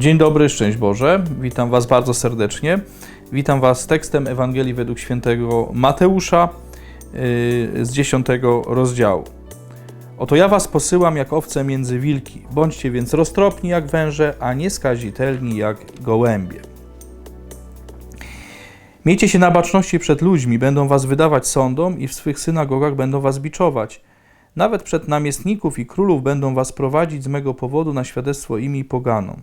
Dzień dobry, szczęść Boże. Witam Was bardzo serdecznie. Witam Was tekstem Ewangelii według świętego Mateusza yy, z 10 rozdziału. Oto ja Was posyłam jak owce między wilki. Bądźcie więc roztropni jak węże, a nieskazitelni jak gołębie. Miejcie się na baczności przed ludźmi, będą Was wydawać sądom i w swych synagogach będą Was biczować. Nawet przed namiestników i królów będą Was prowadzić z mego powodu na świadectwo im i poganom.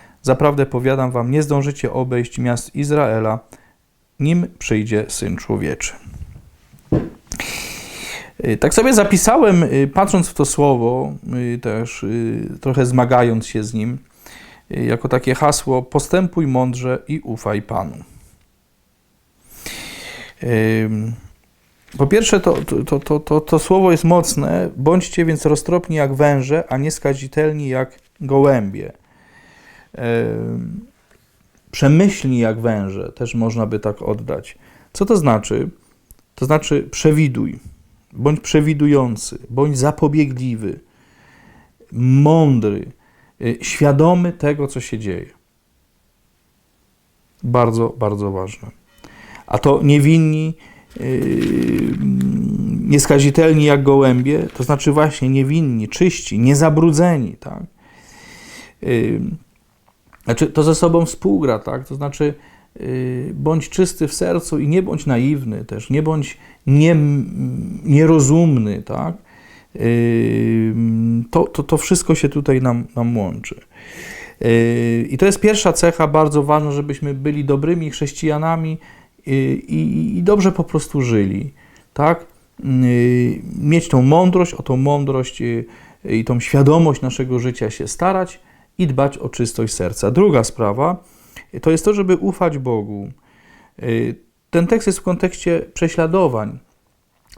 Zaprawdę powiadam wam, nie zdążycie obejść miast Izraela, nim przyjdzie Syn Człowieczy. Y, Tak sobie zapisałem, y, patrząc w to słowo, y, też trochę zmagając się z nim, jako takie hasło: postępuj mądrze i ufaj Panu. Po pierwsze, to, to, to, to, to słowo jest mocne. Bądźcie więc roztropni jak węże, a nie skazitelni jak gołębie. Przemyślni jak węże, też można by tak oddać. Co to znaczy? To znaczy przewiduj, bądź przewidujący, bądź zapobiegliwy, mądry, y, świadomy tego, co się dzieje. Bardzo, bardzo ważne. A to niewinni, yy, nieskazitelni jak gołębie, to znaczy właśnie niewinni, czyści, niezabrudzeni, tak? Znaczy, to ze sobą współgra, tak? To znaczy, yy, bądź czysty w sercu i nie bądź naiwny też, nie bądź nie, nierozumny, tak? Yy, to, to, to wszystko się tutaj nam, nam łączy. Yy, I to jest pierwsza cecha bardzo ważna, żebyśmy byli dobrymi chrześcijanami yy, i, i dobrze po prostu żyli, tak? Yy, Mieć tą mądrość, o tą mądrość yy, i tą świadomość naszego życia się starać, i dbać o czystość serca. Druga sprawa to jest to, żeby ufać Bogu. Y, Ten tekst jest w kontekście prześladowań,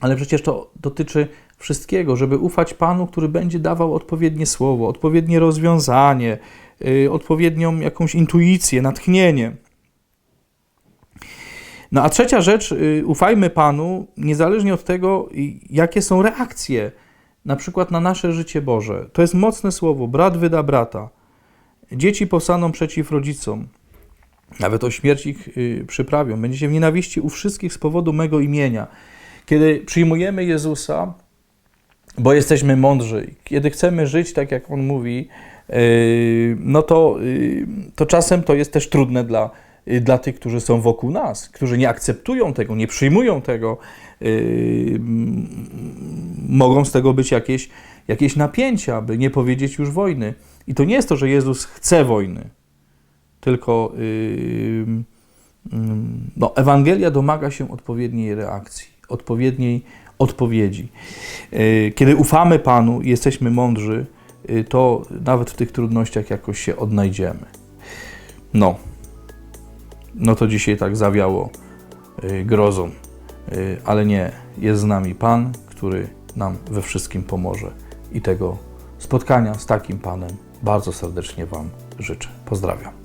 ale przecież to dotyczy wszystkiego, żeby ufać Panu, który będzie dawał odpowiednie słowo, odpowiednie rozwiązanie, y, odpowiednią jakąś intuicję, natchnienie. No a trzecia rzecz, y, ufajmy Panu, niezależnie od tego, jakie są reakcje, na przykład na nasze życie Boże. To jest mocne słowo, brat wyda brata. Dzieci powstaną przeciw rodzicom, nawet o śmierć ich y, przyprawią. Będziecie w nienawiści u wszystkich z powodu mego imienia. Kiedy przyjmujemy Jezusa, bo jesteśmy mądrzy, kiedy chcemy żyć tak, jak On mówi, y, no to, y, to czasem to jest też trudne dla, dla tych, którzy są wokół nas, którzy nie akceptują tego, nie przyjmują tego. y, Mogą z tego być jakieś, jakieś napięcia, by nie powiedzieć już wojny. I to nie jest to, że Jezus chce wojny, tylko yy, no, Ewangelia domaga się odpowiedniej reakcji, odpowiedniej odpowiedzi. Kiedy ufamy Panu jesteśmy mądrzy, to nawet w tych trudnościach jakoś się odnajdziemy. No, no to dzisiaj tak zawiało yy, grozą, yy, ale nie, jest z nami Pan, który nam we wszystkim pomoże i tego spotkania z takim Panem bardzo serdecznie Wam życzę. Pozdrawiam.